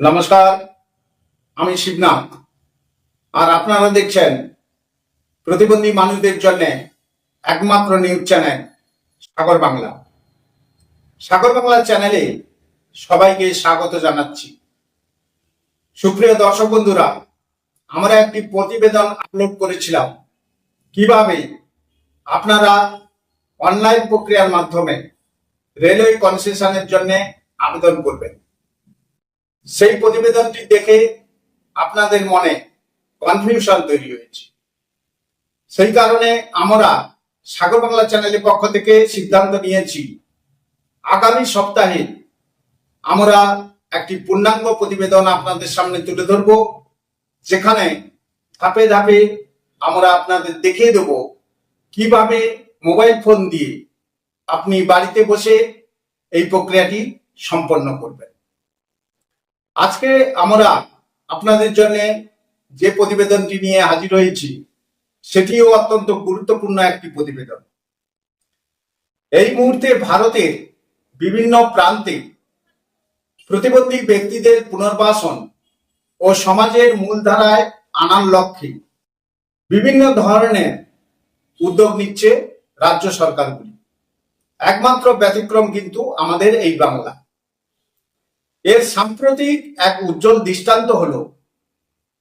নমস্কার, আমি শিবনাথ। আর আপনারা দেখছেন প্রতিবন্ধী মানুষদের জন্য একমাত্র নিউজ চ্যানেল সাগর বাংলা। সাগর বাংলা চ্যানেলে সবাইকে স্বাগত জানাচ্ছি। সুপ্রিয় দর্শক বন্ধুরা, আমরা একটি প্রতিবেদন আপলোড করেছিলাম। কীভাবে? আপনারা অনলাইন প্রক্রিয়ার মাধ্যমে রেলওয়ে কনসেশনের জন্য আবেদন করবেন। সেই প্রতিবেদনটি দেখে আপনাদের মনে কনফিউশন তৈরি হয়েছে। সেই কারণে আমরা সাগর বাংলা চ্যানেলের পক্ষ থেকে সিদ্ধান্ত নিয়েছি, আগামী সপ্তাহে আমরা একটি পূর্ণাঙ্গ প্রতিবেদন আপনাদের সামনে তুলে ধরব, যেখানে ধাপে ধাপে আমরা আপনাদের দেখিয়ে দেব কীভাবে মোবাইল ফোন দিয়ে আপনি বাড়িতে বসে এই প্রক্রিয়াটি সম্পন্ন করবেন। আজকে আমরা আপনাদের জন্য যে প্রতিবেদনটি নিয়ে হাজির হয়েছি, সেটিও অত্যন্ত গুরুত্বপূর্ণ একটি প্রতিবেদন। এই মুহূর্তে ভারতের বিভিন্ন প্রান্তে প্রতিবন্ধী ব্যক্তিদের পুনর্বাসন ও সমাজের মূলধারায় আনার লক্ষ্যে বিভিন্ন ধরনের উদ্যোগ নিচ্ছে রাজ্য সরকারগুলি। একমাত্র ব্যতিক্রম কিন্তু আমাদের এই বাংলা। এর সাম্প্রতিক এক উজ্জ্বল দৃষ্টান্ত হল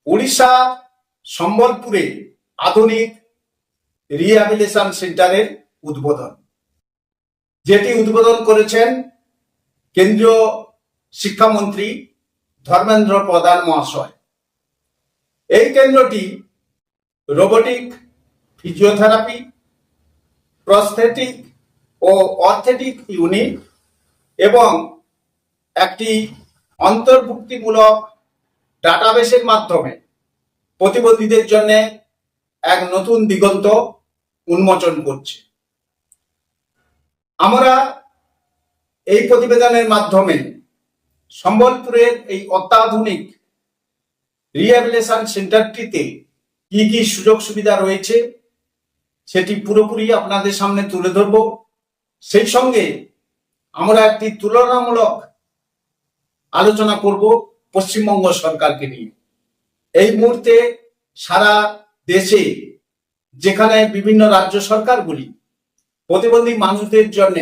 উড়িষ্যা সম্বলপুরে আধুনিক রিহ্যাবিলিটেশন সেন্টারের উদ্বোধন, যেটি উদ্বোধন করেছেন কেন্দ্রীয় শিক্ষামন্ত্রী ধর্মেন্দ্র প্রধান মহাশয়। এই কেন্দ্রটি রোবোটিক ফিজিওথেরাপি প্রস্থেটিক ও অর্থেটিক ইউনিট এবং একটি অন্তর্ভুক্তিমূলক ডাটাবেসের মাধ্যমে প্রতিবন্ধীদের জন্য এক নতুন দিগন্ত উন্মোচন করছে। আমরা এই প্রতিবেদনের মাধ্যমে সম্বলপুরের এই অত্যাধুনিক রিহ্যাবিলিটেশন সেন্টারটিতে কি কি সুযোগ সুবিধা রয়েছে, সেটি পুরোপুরি আপনাদের সামনে তুলে ধরব। সেই সঙ্গে আমরা একটি তুলনামূলক আলোচনা করব পশ্চিমবঙ্গ সরকারকে নিয়ে। এই মুহূর্তে সারা দেশে যেখানে বিভিন্ন রাজ্য সরকারগুলি প্রতিবন্ধী মানুষদের জন্য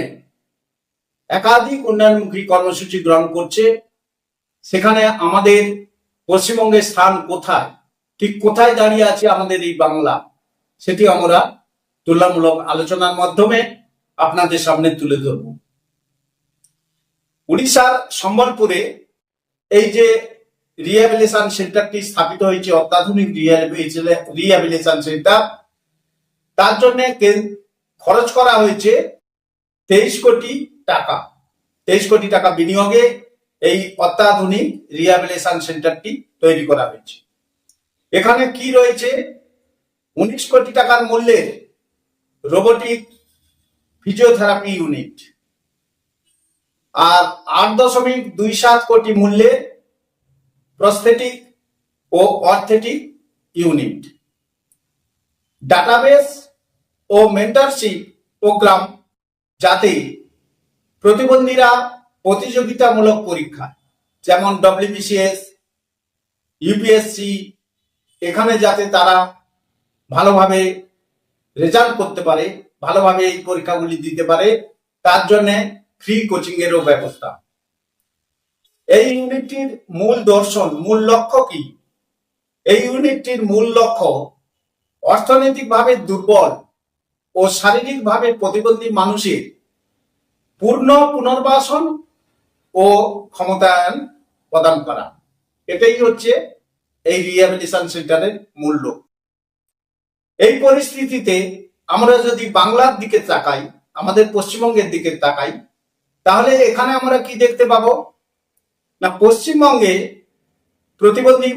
একাধিক উন্নয়নমুখী কর্মসূচি গ্রহণ করছে, সেখানে আমাদের পশ্চিমবঙ্গের স্থান কোথায়, ঠিক কোথায় দাঁড়িয়ে আছে আমাদের এই বাংলা, সেটি আমরা তুলনামূলক আলোচনার মাধ্যমে আপনাদের সামনে তুলে ধরবো। উড়িষ্যার সম্বলপুরে এই যে রিহ্যাবিলিটেশন সেন্টারটি স্থাপিত হয়েছে, অত্যাধুনিক রিহ্যাবিলিটেশন সেন্টার তার জন্য খরচ করা হয়েছে তেইশ কোটি টাকা। তেইশ কোটি টাকা বিনিয়োগে এই অত্যাধুনিক রিহ্যাবিলিটেশন সেন্টারটি তৈরি করা হয়েছে। এখানে কি রয়েছে? উনিশ কোটি টাকার মূল্যের রোবোটিক ফিজিওথেরাপি ইউনিট আর আট দশমিক দুই সাত কোটি মূল্যে প্রস্থেটিক ও অর্থেটিক ইউনিট ডাটাবেস ও মেন্টারশিপ প্রোগ্রাম যাতে প্রতিবন্ধীরা প্রতিযোগিতামূলক পরীক্ষা, যেমন ডব্লিউবিসিএস ইউপিএসসি এখানে যাতে তারা ভালোভাবে রেজাল্ট করতে পারে, ভালোভাবে এই পরীক্ষাগুলি দিতে পারে, তার জন্য ফ্রি কোচিং এরও ব্যবস্থা। এই ইউনিটটির মূল দর্শন, মূল লক্ষ্য কি? এই ইউনিটটির মূল লক্ষ্য অর্থনৈতিকভাবে দুর্বল ও শারীরিকভাবে প্রতিবন্ধী মানুষের পূর্ণ পুনর্বাসন ও ক্ষমতায়ন প্রদান করা। এটাই হচ্ছে এই রিহ্যাবিলিটেশন সেন্টারের মূল লক্ষ্য। এই পরিস্থিতিতে আমরা যদি বাংলার দিকে তাকাই, আমাদের পশ্চিমবঙ্গের দিকে তাকাই তাহলে এখানে আমরা কি দেখতে পাবো? না, পশ্চিমবঙ্গে প্রতিবন্ধী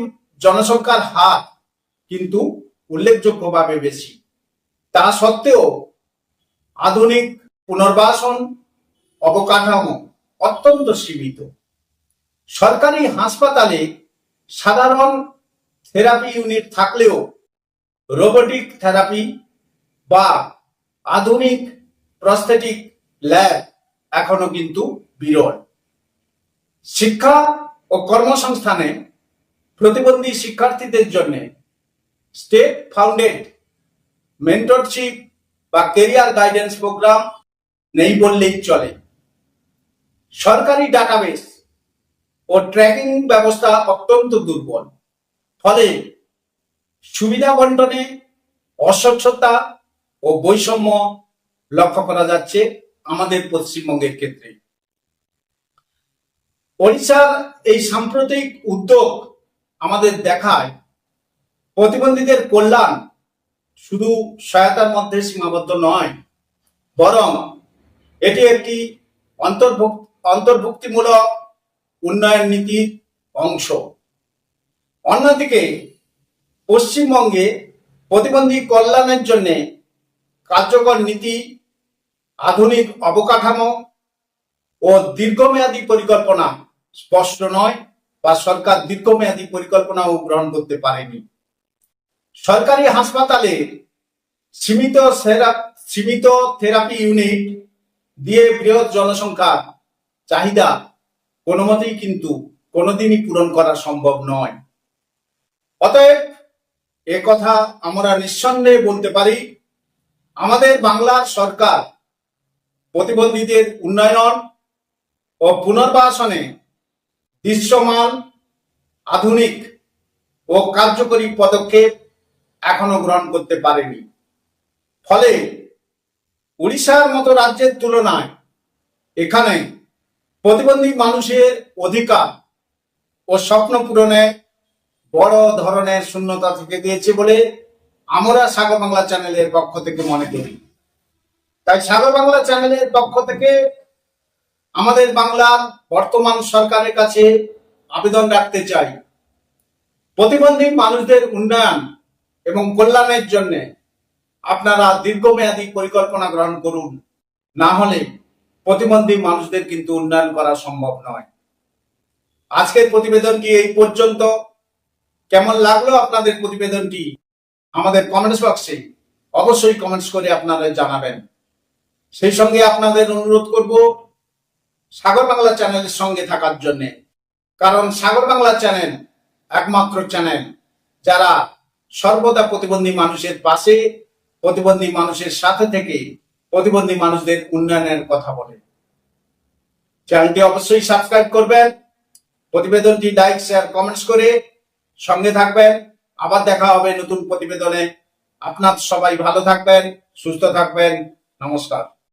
জনসংখ্যার হার কিন্তু উল্লেখযোগ্যভাবে বেশি। তা সত্ত্বেও আধুনিক পুনর্বাসন অবকাঠামো অত্যন্ত সীমিত। সরকারি হাসপাতালে সাধারণ থেরাপি ইউনিট থাকলেও রোবোটিক থেরাপি বা আধুনিক প্রস্থেটিক ল্যাব এখনও কিন্তু বিরল। শিক্ষা ও কর্মসংস্থানে প্রতিবন্ধী শিক্ষার্থীদের জন্য স্টেট ফাউন্ডেড মেন্টরশিপ বা কেরিয়ার গাইডেন্স প্রোগ্রাম নেই বললেই চলে। সরকারি ডাটাবেস ও ট্র্যাকিং ব্যবস্থা অত্যন্ত দুর্বল। ফলে সুবিধা বন্টনে অস্বচ্ছতা ও বৈষম্য লক্ষ্য করা যাচ্ছে আমাদের পশ্চিমবঙ্গের ক্ষেত্রে। ওড়িশার এই সাম্প্রতিক উদ্যোগ আমাদের দেখায়। প্রতিবন্ধীদের কল্যাণ শুধু সহায়তার মধ্যে সীমাবদ্ধ নয়, বরং এটি একটি অন্তর্ভুক্ত, অন্তর্ভুক্তিমূলক উন্নয়ন নীতির অংশ। অন্যদিকে, পশ্চিমবঙ্গে প্রতিবন্ধী কল্যাণের জন্য কার্যকর নীতি আধুনিক অবকাঠামো ও দীর্ঘমেয়াদী পরিকল্পনা স্পষ্ট নয় বা সরকার দীর্ঘমেয়াদী পরিকল্পনাও গ্রহণ করতে পারেনি। সরকারি হাসপাতালে সীমিত সীমিত থেরাপি ইউনিট দিয়ে বৃহৎ জনসংখ্যার চাহিদা কোনো মতেই কিন্তু কোনোদিনই পূরণ করা সম্ভব নয়। অতএব এ কথা আমরা নিঃসন্দেহে বলতে পারি, আমাদের বাংলার সরকার প্রতিবন্ধীদের উন্নয়ন ও পুনর্বাসনে দৃশ্যমান, আধুনিক ও কার্যকরী পদক্ষেপ এখনও গ্রহণ করতে পারেনি। ফলে উড়িষ্যার মতো রাজ্যের তুলনায় এখানে প্রতিবন্ধী মানুষের অধিকার ও স্বপ্ন পূরণে বড় ধরনের শূন্যতা থেকে দিয়েছে বলে আমরা সাগর বাংলা চ্যানেলের পক্ষ থেকে মনে করি। তাই সাগর বাংলা চ্যানেলের পক্ষ থেকে আমাদের বাংলার বর্তমান সরকারের কাছে আবেদন রাখতে চাই। প্রতিবন্ধী মানুষদের উন্নয়ন এবং কল্যাণের জন্য আপনারা দীর্ঘমেয়াদী পরিকল্পনা গ্রহণ করুন। না হলে প্রতিবন্ধী মানুষদের কিন্তু উন্নয়ন করা সম্ভব নয়। আজকের প্রতিবেদনটি এই পর্যন্ত। কেমন লাগল আপনাদের প্রতিবেদনটি? আমাদের কমেন্টস বক্সে অবশ্যই কমেন্টস করে আপনারা জানাবেন। সেই সঙ্গে আপনাদের অনুরোধ করব সাগর বাংলা চ্যানেলের সঙ্গে থাকার জন্য। কারণ সাগর বাংলা চ্যানেল একমাত্র চ্যানেল যারা সর্বদা প্রতিবন্ধী মানুষের পাশে, প্রতিবন্ধী মানুষের সাথে থেকে প্রতিবন্ধী মানুষদের উন্নয়নের কথা বলে। চ্যানেলটি অবশ্যই সাবস্ক্রাইব করবেন, প্রতিবেদনটি লাইক, শেয়ার, কমেন্টস করে সঙ্গে থাকবেন। আবার দেখা হবে নতুন প্রতিবেদনে। আপনার সবাই ভালো থাকবেন, সুস্থ থাকবেন। নমস্কার।